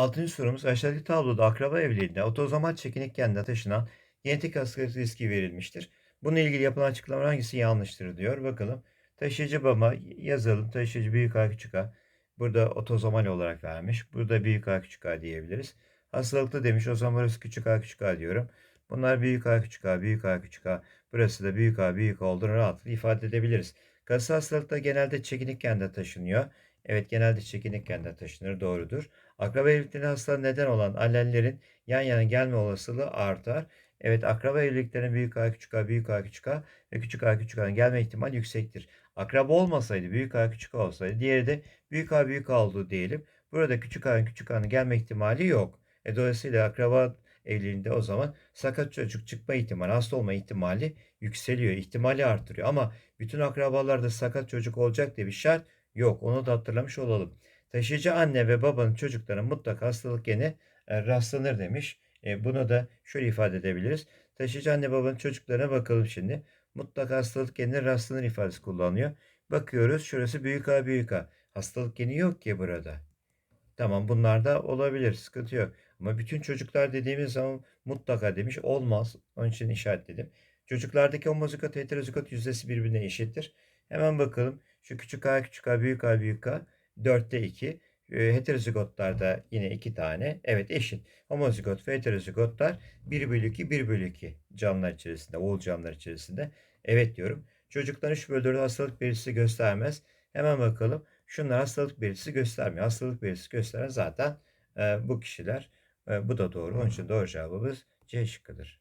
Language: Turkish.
Altıncı sorumuz aşağıdaki tabloda akraba evliliğinde otozomal çekinik kendine taşınan genetik hastalık riski verilmiştir. Bununla ilgili yapılan açıklama hangisi yanlıştır diyor. Bakalım. Taşıyıcı baba yazalım. Taşıyıcı büyük A küçük A. Burada otozomal olarak vermiş. Burada büyük A küçük A diyebiliriz. Hastalıklı demiş. O zaman burası küçük A küçük A diyorum. Bunlar büyük A küçük A, büyük A küçük A. Burası da büyük A büyük A olduğunu rahatlıkla ifade edebiliriz. Kası hastalıkta genelde çekinik kende taşınıyor. Evet genelde çekinik kende taşınır. Doğrudur. Akraba evliliklerine hastalığa neden olan allellerin yan yana gelme olasılığı artar. Evet akraba evliliklerinin büyük A küçük A büyük A küçük A ve küçük A küçük A'nın gelme ihtimali yüksektir. Akraba olmasaydı büyük A küçük A olsaydı diğeri de büyük A büyük A olduğu diyelim. Burada küçük A'nın küçük A'nın gelme ihtimali yok. E, dolayısıyla akraba evliliğinde o zaman sakat çocuk çıkma ihtimali, hasta olma ihtimali yükseliyor. ihtimali artırıyor. Ama bütün akrabalarda sakat çocuk olacak diye bir şart yok. Onu da hatırlamış olalım. Taşıyıcı anne ve babanın çocuklarına mutlaka hastalık geni e, rastlanır demiş. E, bunu da şöyle ifade edebiliriz. Taşıyıcı anne babanın çocuklarına bakalım şimdi. Mutlaka hastalık genine rastlanır ifadesi kullanılıyor. Bakıyoruz şurası büyük A büyük A. Hastalık geni yok ki burada. Tamam bunlar da olabilir. Sıkıntı yok. Ama bütün çocuklar dediğimiz zaman mutlaka demiş. Olmaz. Onun için işaretledim. Çocuklardaki homozigot heterozigot yüzdesi birbirine eşittir. Hemen bakalım. Şu küçük a küçük a büyük a büyük a 4'te 2. E, heterozigotlarda yine 2 tane. Evet eşit. Homozigot ve heterozigotlar 1 bölü 2 1 bölü 2 canlılar içerisinde. Oğul canlılar içerisinde. Evet diyorum. Çocukların 3 bölü 4'ü hastalık belirtisi göstermez. Hemen bakalım. Şunlar hastalık belirtisi göstermiyor. Hastalık belirtisi gösteren zaten e, bu kişiler. E, bu da doğru. Onun için doğru cevabımız C şıkkıdır.